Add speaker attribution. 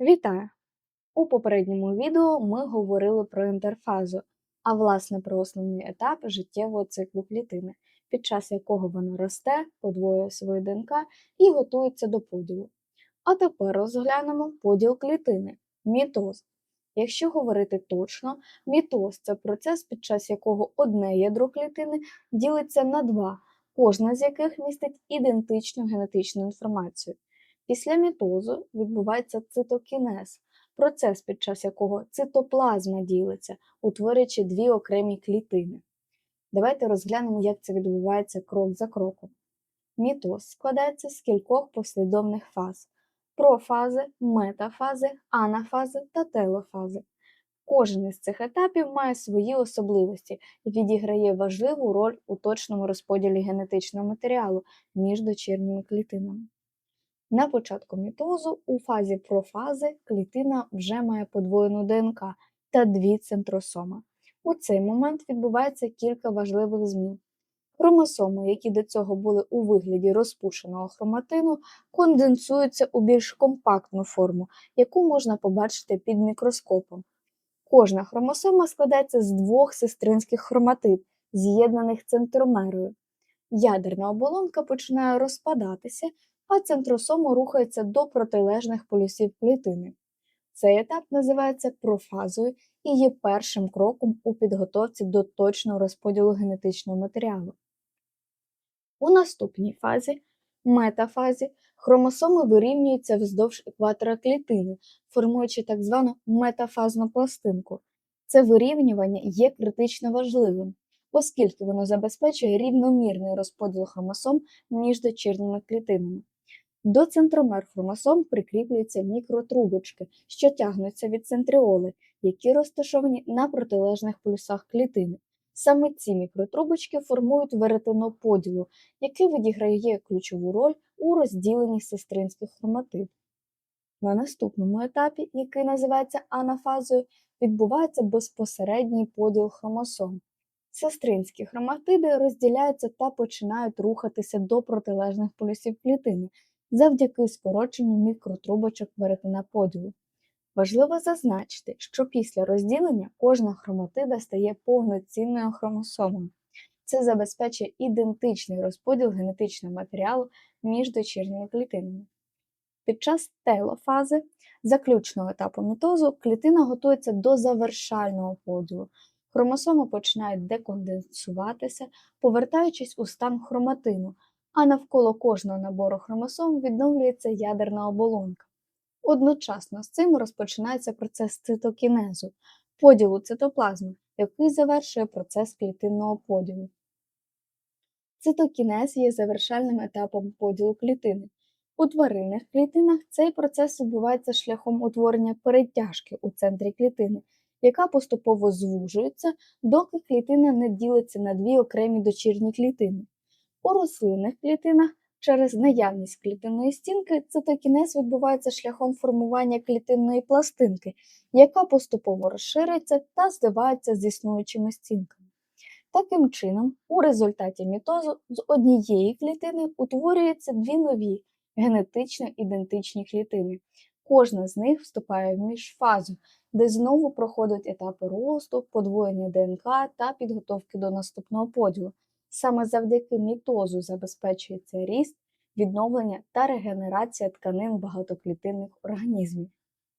Speaker 1: Вітаю! У попередньому відео ми говорили про інтерфазу, а власне про основний етап життєвого циклу клітини, під час якого вона росте, подвоює свою ДНК і готується до поділу. А тепер розглянемо поділ клітини мітоз. Якщо говорити точно, мітоз це процес, під час якого одне ядро клітини ділиться на два, кожна з яких містить ідентичну генетичну інформацію. Після мітозу відбувається цитокінез, процес, під час якого цитоплазма ділиться, утворюючи дві окремі клітини. Давайте розглянемо, як це відбувається крок за кроком. Мітоз складається з кількох послідовних фаз профази, метафази, анафази та телофази. Кожен із цих етапів має свої особливості і відіграє важливу роль у точному розподілі генетичного матеріалу між дочірніми клітинами. На початку мітозу у фазі профази клітина вже має подвоєну ДНК та дві центросоми. У цей момент відбувається кілька важливих змін. Хромосоми, які до цього були у вигляді розпушеного хроматину, конденсуються у більш компактну форму, яку можна побачити під мікроскопом. Кожна хромосома складається з двох сестринських хроматид, з'єднаних центромерою. Ядерна оболонка починає розпадатися, а центросома рухається до протилежних полюсів клітини. Цей етап називається профазою і є першим кроком у підготовці до точного розподілу генетичного матеріалу. У наступній фазі, метафазі, хромосоми вирівнюються вздовж екватора клітини, формуючи так звану метафазну пластинку. Це вирівнювання є критично важливим, оскільки воно забезпечує рівномірний розподіл хромосом між дочірніми клітинами. До центромер хромосом прикріплюються мікротрубочки, що тягнуться від центріоли, які розташовані на протилежних полюсах клітини. Саме ці мікротрубочки формують веретено поділу, яке відіграє ключову роль у розділенні сестринських хроматид. На наступному етапі, який називається анафазою, відбувається безпосередній поділ хромосом. Сестринські хроматиди розділяються та починають рухатися до протилежних полюсів клітини завдяки скороченню мікротрубочок веретена поділу. Важливо зазначити, що після розділення кожна хроматида стає повноцінною хромосомою. Це забезпечує ідентичний розподіл генетичного матеріалу між дочірніми клітинами. Під час телофази, заключного етапу мітозу, клітина готується до завершального поділу. Хромосоми починають деконденсуватися, повертаючись у стан хроматину, а навколо кожного набору хромосом відновлюється ядерна оболонка. Одночасно з цим розпочинається процес цитокінезу, поділу цитоплазми, який завершує процес клітинного поділу. Цитокінез є завершальним етапом поділу клітини. У тваринних клітинах цей процес відбувається шляхом утворення перетяжки у центрі клітини, яка поступово звужується, доки клітина не ділиться на дві окремі дочірні клітини. У рослинних клітинах через наявність клітинної стінки цитокінез відбувається шляхом формування клітинної пластинки, яка поступово розширюється та зливається з існуючими стінками. Таким чином, у результаті мітозу з однієї клітини утворюються дві нові генетично ідентичні клітини. Кожна з них вступає в міжфазу, де знову проходять етапи росту, подвоєння ДНК та підготовки до наступного поділу. Саме завдяки мітозу забезпечується ріст, відновлення та регенерація тканин багатоклітинних організмів.